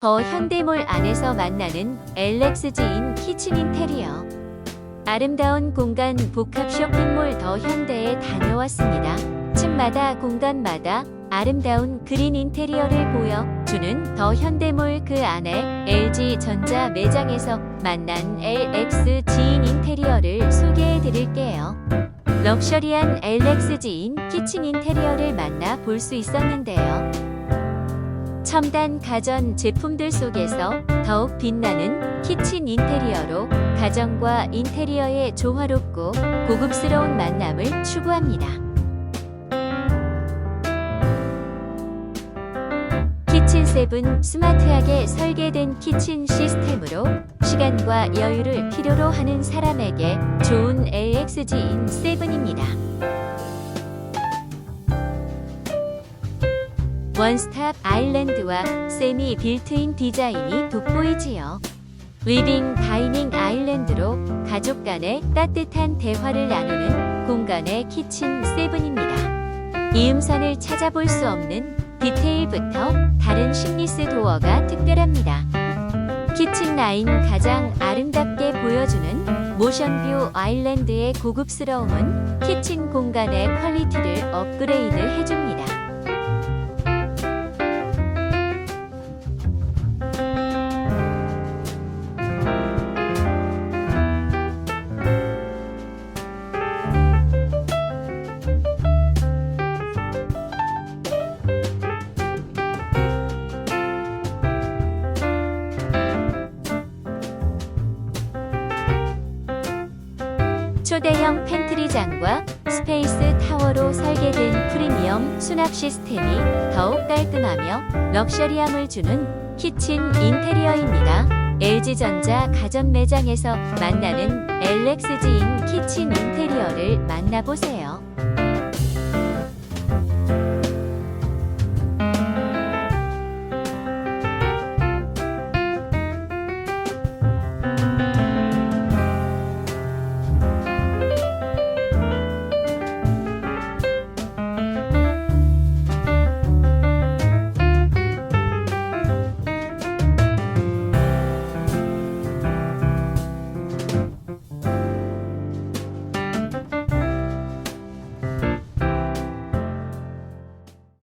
더 현대몰 안에서 만나는 LXG인 키친 인테리어. 아름다운 공간 복합 쇼핑몰 더 현대에 다녀왔습니다. 층마다 공간마다 아름다운 그린 인테리어를 보여주는 더 현대몰 그 안에 LG 전자 매장에서 만난 LXG인 인테리어를 소개해 드릴게요. 럭셔리한 LXG인 키친 인테리어를 만나 볼 수 있었는데요. 첨단 가전 제품들 속에서 더욱 빛나는 키친 인테리어로 가정과 인테리어의 조화롭고 고급스러운 만남을 추구합니다. 키친 세븐 스마트하게 설계된 키친 시스템으로 시간과 여유를 필요로 하는 사람에게 좋은 LXG인 세븐입니다. 원스탑 아일랜드와 세미 빌트인 디자인이 돋보이지요. 리빙 다이닝 아일랜드로 가족 간의 따뜻한 대화를 나누는 공간의 키친 세븐입니다. 이음선을 찾아볼 수 없는 디테일부터 다른 심리스 도어가 특별합니다. 키친 라인 가장 아름답게 보여주는 모션뷰 아일랜드의 고급스러움은 키친 공간의 퀄리티를 업그레이드 해줍니다. 초대형 팬트리장과 스페이스 타워로 설계된 프리미엄 수납 시스템이 더욱 깔끔하며 럭셔리함을 주는 키친 인테리어입니다. LG전자 가전 매장에서 만나는 LXG인 키친 인테리어를 만나보세요.